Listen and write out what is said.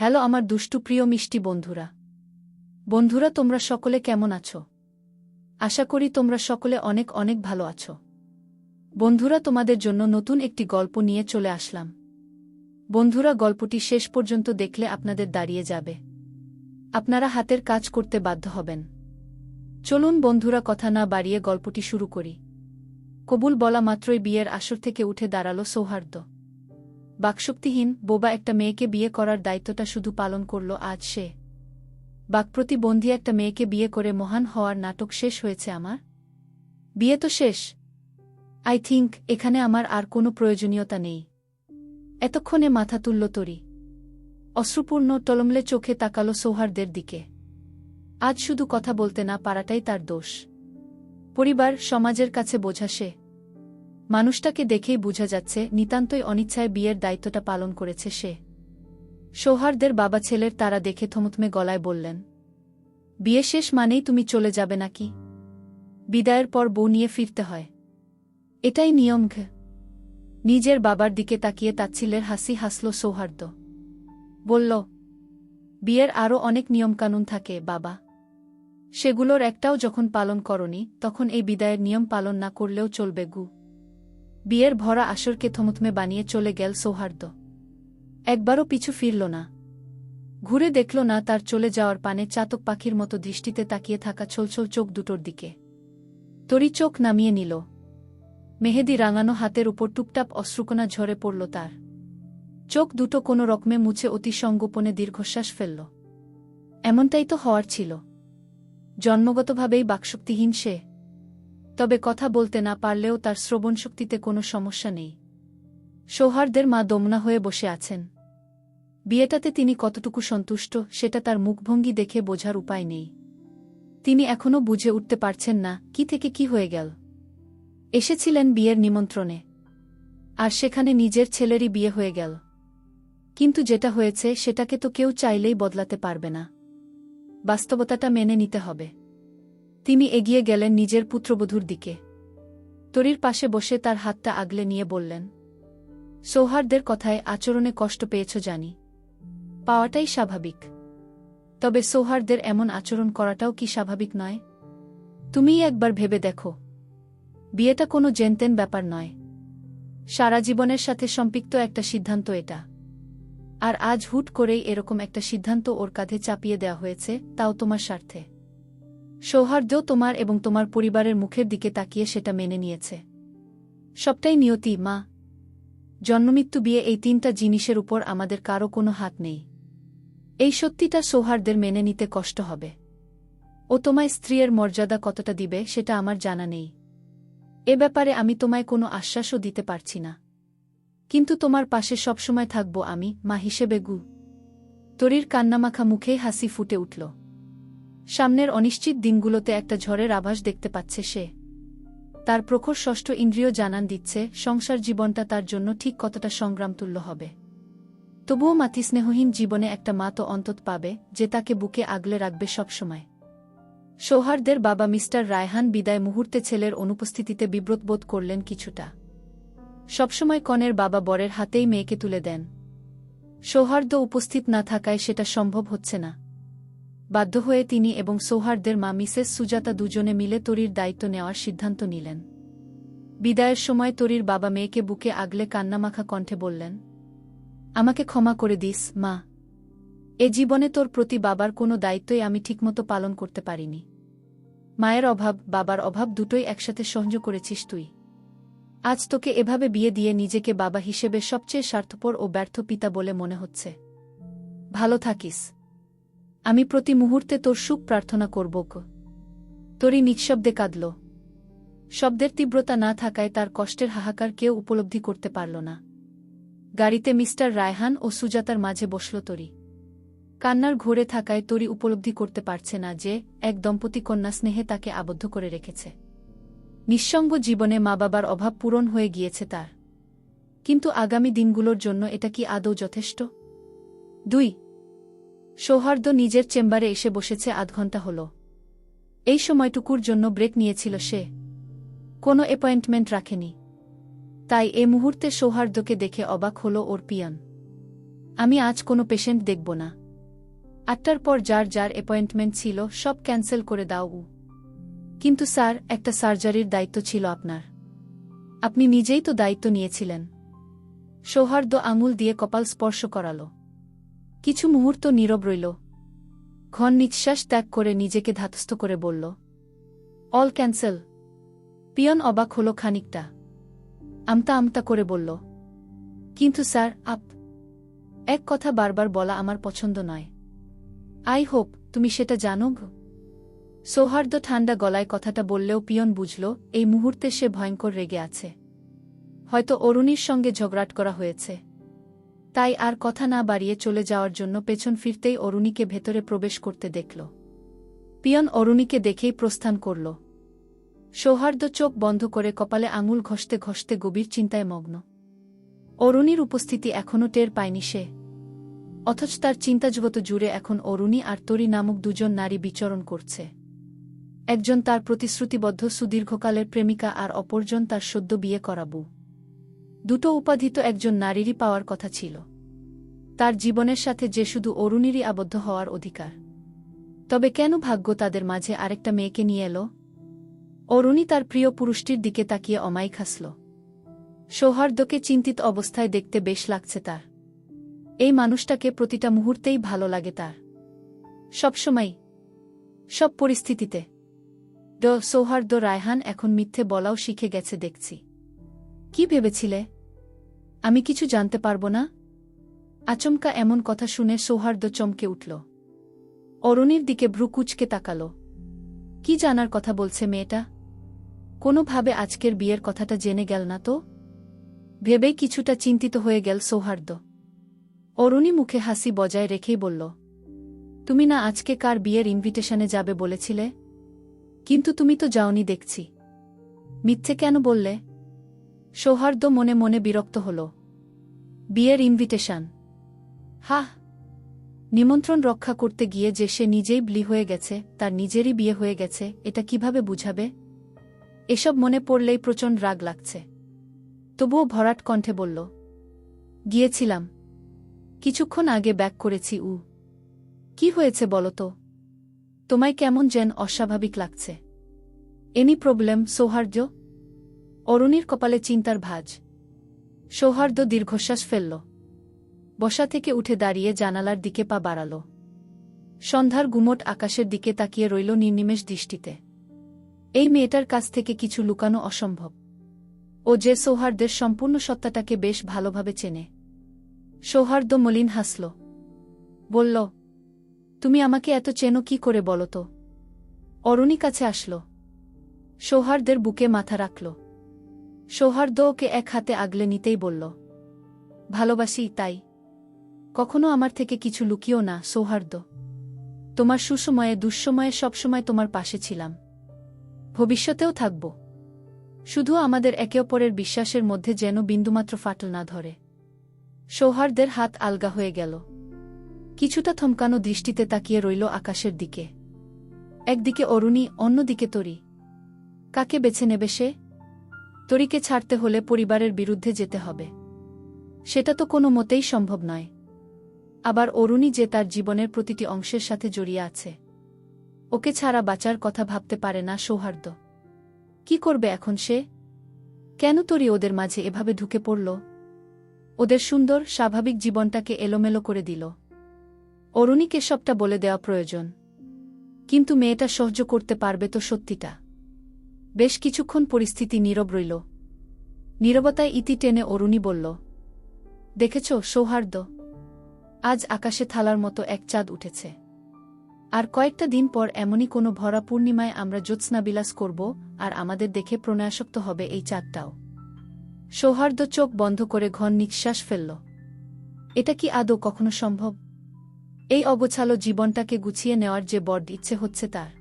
Hello আমার দুষ্টু প্রিয় মিষ্টি বন্ধুরা। বন্ধুরা, তোমরা সকলে কেমন আছো? আশা করি তোমরা সকলে অনেক অনেক ভালো আছো। বন্ধুরা, তোমাদের জন্য নতুন একটি গল্প নিয়ে চলে আসলাম। বন্ধুরা, গল্পটি শেষ পর্যন্ত দেখলে আপনাদের দাঁড়িয়ে যাবে। আপনারা হাতের কাজ করতে বাধ্য হবেন। চলুন বন্ধুরা, কথা না বাড়িয়ে গল্পটি শুরু করি। কবুল বলা মাত্রই বিয়ের আসর থেকে উঠে দাঁড়াল সৌহার্দ্য। বাকশক্তিহীন বোবা একটা মেয়েকে বিয়ে করার দায়িত্বটা শুধু পালন করল আজ সে। বাকপ্রতিবন্ধী একটা মেয়েকে বিয়ে করে মহান হওয়ার নাটক শেষ হয়েছে আমার। বিয়ে তো শেষ। আই থিঙ্ক এখানে আমার আর কোনো প্রয়োজনীয়তা নেই। এতক্ষণে মাথা তুলল তরি। অশ্রুপূর্ণ টলমলে চোখে তাকালো সৌহার্দের দিকে। আজ শুধু কথা বলতে না পারাটাই তার দোষ। পরিবার, সমাজের কাছে বোঝা সে। মানুষটাকে দেখেই বোঝা যাচ্ছে নিতান্তই অনিচ্ছায় বিয়ের দায়িত্বটা পালন করেছে সে। সৌহার্দের বাবা ছেলের তারা দেখে থমথমে গলায় বললেন, বিয়ে শেষ মানেই তুমি চলে যাবে নাকি? বিদায়ের পর বউ নিয়ে ফিরতে হয়। এটাই নিয়ম ঘ। নিজের বাবার দিকে তাকিয়ে তাচ্ছিলের হাসি হাসল সৌহার্দ্য। বলল, বিয়ের আরও অনেক নিয়মকানুন থাকে, বাবা। সেগুলোর একটাও যখন পালন করনি, তখন এই বিদায়ের নিয়ম পালন না করলেও চলবে গু। বিয়ের ভরা আসরকে থমথমে বানিয়ে চলে গেল সৌহার্দ্য। একবারও পিছু ফিরল না। ঘুরে দেখল না তার চলে যাওয়ার পানে চাতক পাখির মতো দৃষ্টিতে তাকিয়ে থাকা ছলছল চোখ দুটোর দিকে। তরি চোখ নামিয়ে নিল। মেহেদি রাঙানো হাতের উপর টুপটাপ অশ্রুকোনা ঝরে পড়ল তার। চোখ দুটো কোনো রকমে মুছে অতি সঙ্গোপনে দীর্ঘশ্বাস ফেলল। এমনটাই তো হওয়ার ছিল। জন্মগতভাবেই বাকশক্তিহীন সে। তবে কথা বলতে না পারলেও তার শ্রবণশক্তিতে কোনো সমস্যা নেই। সৌহার্দের মা দমনা হয়ে বসে আছেন। বিয়েটাতে তিনি কতটুকু সন্তুষ্ট, সেটা তার মুখভঙ্গি দেখে বোঝার উপায় নেই। তিনি এখনও বুঝে উঠতে পারছেন না, কি থেকে কি হয়ে গেল। এসেছিলেন বিয়ের নিমন্ত্রণে। আর সেখানে নিজের ছেলেরই বিয়ে হয়ে গেল। কিন্তু যেটা হয়েছে, সেটাকে তো কেউ চাইলেই বদলাতে পারবে না। বাস্তবতাটা মেনে নিতে হবে। তিনি এগিয়ে গেলেন নিজের পুত্রবধূর দিকে। তরির পাশে বসে তার হাতটা আগলে নিয়ে বললেন, সৌহার্দের কথায় আচরণে কষ্ট পেয়েছ জানি। পাওয়াটাই স্বাভাবিক। তবে সৌহার্দের এমন আচরণ করাটাও কি স্বাভাবিক নয়? তুমিই একবার ভেবে দেখো। বিয়েটা কোনো জেনতেন ব্যাপার নয়। সারা জীবনের সাথে সম্পৃক্ত একটা সিদ্ধান্ত এটা। আর আজ হুট করেই এরকম একটা সিদ্ধান্ত ওর কাঁধে চাপিয়ে দেওয়া হয়েছে, তাও তোমার স্বার্থে। সৌহার্দ্য তোমার এবং তোমার পরিবারের মুখের দিকে তাকিয়ে সেটা মেনে নিয়েছে। সবটাই নিয়তি, মা। জন্মমৃত্যু বিয়ে এই তিনটা জিনিসের উপর আমাদের কারও কোনো হাত নেই। এই সত্যিটা সৌহার্দের মেনে নিতে কষ্ট হবে। ও তোমায় স্ত্রীর মর্যাদা কতটা দিবে সেটা আমার জানা নেই। এ ব্যাপারে আমি তোমায় কোনো আশ্বাসও দিতে পারছি না। কিন্তু তোমার পাশে সবসময় থাকব আমি, মা হিসেবে গু। তরির কান্নামাখা মুখেই হাসি ফুটে উঠল। সামনের অনিশ্চিত দিনগুলোতে একটা ঝড়ের আভাস দেখতে পাচ্ছে সে। তার প্রখর ষষ্ঠ ইন্দ্রিয় জানান দিচ্ছে, সংসার জীবনটা তার জন্য ঠিক কতটা সংগ্রামতুল্য হবে। তবুও মাতি স্নেহহীন জীবনে একটা মা তো অন্তত পাবে, যে তাকে বুকে আগলে রাখবে সবসময়। সৌহার্দের বাবা মিস্টার রায়হান বিদায় মুহূর্তে ছেলের অনুপস্থিতিতে বিব্রত বোধ করলেন কিছুটা। সবসময় কনের বাবা বরের হাতেই মেয়েকে তুলে দেন। সৌহার্দ্য উপস্থিত না থাকায় সেটা সম্ভব হচ্ছে না। বাধ্য হয়ে তিনি এবং সৌহার্দের মা মিসেস সুজাতা দুজনে মিলে তরির দায়িত্ব নেওয়ার সিদ্ধান্ত নিলেন। বিদায়ের সময় তরির বাবা মেয়েকে বুকে আগলে কান্নামাখা কণ্ঠে বললেন, আমাকে ক্ষমা করে দিস, মা। এ জীবনে তোর প্রতি বাবার কোনো দায়িত্বই আমি ঠিকমতো পালন করতে পারিনি। মায়ের অভাব, বাবার অভাব দুটোই একসাথে সহ্য করেছিস তুই। আজ তোকে এভাবে বিয়ে দিয়ে নিজেকে বাবা হিসেবে সবচেয়ে স্বার্থপর ও ব্যর্থ পিতা বলে মনে হচ্ছে। ভালো থাকিস। আমি প্রতি মুহূর্তে তোর সুখ প্রার্থনা করব তোরই নিঃশব্দে কাঁদল। শব্দের তীব্রতা না থাকায় তার কষ্টের হাহাকার কেউ উপলব্ধি করতে পারল না। গাড়িতে মিস্টার রায়হান ও সুজাতার মাঝে বসল তরি। কান্নার ঘোরে থাকায় তরি উপলব্ধি করতে পারছে না যে, এক দম্পতি কন্যা স্নেহে তাকে আবদ্ধ করে রেখেছে। নিঃসঙ্গ জীবনে মা বাবার অভাব পূরণ হয়ে গিয়েছে তার। কিন্তু আগামী দিনগুলোর জন্য এটা কি আদৌ যথেষ্ট? দুই সৌহার্দ্য নিজের চেম্বারে এসে বসেছে আধ ঘণ্টা হল। এই সময়টুকুর জন্য ব্রেক নিয়েছিল সে। কোনো অ্যাপয়েন্টমেন্ট রাখেনি। তাই এ মুহূর্তে সৌহার্দ্যকে দেখে অবাক হল ওর পিয়ান। আমি আজ কোনো পেশেন্ট দেখব না। আটটার পর যার যার অ্যাপয়েন্টমেন্ট ছিল সব ক্যান্সেল করে দাও উ। কিন্তু স্যার, একটা সার্জারির দায়িত্ব ছিল আপনার। আপনি নিজেই তো দায়িত্ব নিয়েছিলেন। সৌহার্দ্য আঙুল দিয়ে কপাল স্পর্শ করাল। কিছু মুহূর্ত নীরব রইল। ঘন নিঃশ্বাস ত্যাগ করে নিজেকে ধাতস্থ করে বলল, অল ক্যান্সেল। পিয়ন অবাক হল খানিকটা। আমতা আমতা করে বলল, কিন্তু স্যার, আপ এক কথা বারবার বলা আমার পছন্দ নয়। আই হোপ, তুমি সেটা জানো সৌহার্দ্য ঠান্ডা গলায় কথাটা বললেও পিয়ন বুঝল, এই মুহূর্তে সে ভয়ঙ্কর রেগে আছে। হয়তো অরুণীর সঙ্গে ঝগড়াট করা হয়েছে। তাই আর কথা না বাড়িয়ে চলে যাওয়ার জন্য পেছন ফিরতেই অরুণীকে ভেতরে প্রবেশ করতে দেখল। পিয়ন অরুণীকে দেখেই প্রস্থান করল। সৌহার্দ্য চোখ বন্ধ করে কপালে আঙুল ঘষতে ঘষতে গভীর চিন্তায় মগ্ন। অরুণীর উপস্থিতি এখনও টের পায়নি সে। অথচ তার চিন্তাজগত জুড়ে এখন অরুণী আর তরি নামক দুজন নারী বিচরণ করছে। একজন তার প্রতিশ্রুতিবদ্ধ সুদীর্ঘকালের প্রেমিকা আর অপরজন তার সদ্য বিয়ে করাবু দুটো উপাধি তো একজন নারীরই পাওয়ার কথা ছিল। তার জীবনের সাথে যে শুধু অরুণীরই আবদ্ধ হওয়ার অধিকার। তবে কেন ভাগ্য তাদের মাঝে আরেকটা মেয়েকে নিয়ে এলো? অরুণী তার প্রিয় পুরুষটির দিকে তাকিয়ে অমাই খাসল সৌহার্দ্যকে চিন্তিত অবস্থায় দেখতে বেশ লাগছে তার। এই মানুষটাকে প্রতিটা মুহূর্তেই ভালো লাগে তার। সবসময়, সব পরিস্থিতিতে। ড সৌহার্দ্য রায়হান এখন মিথ্যে বলাও শিখে গেছে দেখছি। কি ভেবেছিলে? আমি কিছু জানতে পারব না? আচমকা এমন কথা শুনে সৌহার্দ্য চমকে উঠল। অরুণীর দিকে ভ্রুকুচকে তাকাল। কি জানার কথা বলছে মেয়েটা? কোনোভাবে আজকের বিয়ের কথাটা জেনে গেল না তো? ভেবেই কিছুটা চিন্তিত হয়ে গেল সৌহার্দ্য। অরুণী মুখে হাসি বজায় রেখেই বলল, তুমি না আজকে কার বিয়ের ইনভিটেশনে যাবে বলেছিলে? কিন্তু তুমি তো যাওনি দেখছি। মিথ্যে কেন বললে? সৌহার্দ্য মনে মনে বিরক্ত হল। বিয়ের ইনভিটেশন হাহ। নিমন্ত্রণ রক্ষা করতে গিয়ে যে সে নিজেই ব্লি হয়ে গেছে, তার নিজেরই বিয়ে হয়ে গেছে, এটা কীভাবে বুঝাবে? এসব মনে পড়লেই প্রচণ্ড রাগ লাগছে। তবুও ভরাট কণ্ঠে বলল, গিয়েছিলাম। কিছুক্ষণ আগে ব্যাক করেছি, উ। কি হয়েছে বলো তো? তোমায় কেমন যেন অস্বাভাবিক লাগছে। এনি প্রবলেম, সৌহার্দ্য? অরুণীর কপালে চিন্তার ভাজ। সৌহার্দ্য দীর্ঘশ্বাস ফেলল। বসা থেকে উঠে দাঁড়িয়ে জানালার দিকে পা বাড়াল। সন্ধ্যার গুমট আকাশের দিকে তাকিয়ে রইল নির্নিমেষ দৃষ্টিতে। এই মেয়েটার কাছ থেকে কিছু লুকানো অসম্ভব। ও যে সৌহার্দ্যের সম্পূর্ণ সত্তাটাকে বেশ ভালোভাবে চেনে। সৌহার্দ্য মলিন হাসল। বলল, তুমি আমাকে এত চেনো কি করে বলো তো? অরুণী কাছে আসল। সৌহার্দ্যের বুকে মাথা রাখল। সৌহার্দ্য ওকে এক হাতে আগলে নিতেই বলল, ভালোবাসি তাই। কখনো আমার থেকে কিছু লুকিও না, সৌহার্দ্য। তোমার সুসময়ে, দুঃসময়ে সবসময় তোমার পাশে ছিলাম। ভবিষ্যতেও থাকব। শুধু আমাদের একে অপরের বিশ্বাসের মধ্যে যেন বিন্দুমাত্র ফাটল না ধরে। সৌহার্দ্যের হাত আলগা হয়ে গেল। কিছুটা থমকানো দৃষ্টিতে তাকিয়ে রইল আকাশের দিকে। একদিকে অরুণী, অন্যদিকে তরি। কাকে বেছে নেবে সে? তরিকে ছাড়তে হলে পরিবারের বিরুদ্ধে যেতে হবে। সেটা তো কোনো মতেই সম্ভব নয়। আবার অরুণী যে তার জীবনের প্রতিটি অংশের সাথে জড়িয়ে আছে। ওকে ছাড়া বাঁচার কথা ভাবতে পারে না সৌহার্দ্য। কি করবে এখন সে? কেন তরি ওদের মাঝে এভাবে ঢুকে পড়ল? ওদের সুন্দর, স্বাভাবিক জীবনটাকে এলোমেলো করে দিল। অরুণীকে সবটা বলে দেওয়া প্রয়োজন। কিন্তু মেয়েটা সহ্য করতে পারবে তো সত্যিটা। বেশ কিছুক্ষণ পরিস্থিতি নীরব রইল। নীরবতায় ইতি টেনে অরুণী বলল, দেখেছ, সৌহার্দ্য, আজ আকাশে থালার মতো এক চাঁদ উঠেছে। আর কয়েকটা দিন পর এমনই কোনো ভরা পূর্ণিমায় আমরা জ্যোৎস্নাবিলাস করব আর আমাদের দেখে প্রণয়াসক্ত হবে এই চাঁদটাও। সৌহার্দ্য চোখ বন্ধ করে ঘন নিঃশ্বাস ফেলল, এটা কি আদৌ কখনো সম্ভব? এই অগোছালো জীবনটাকে গুছিয়ে নেওয়ার যে বড ইচ্ছে হচ্ছে তার।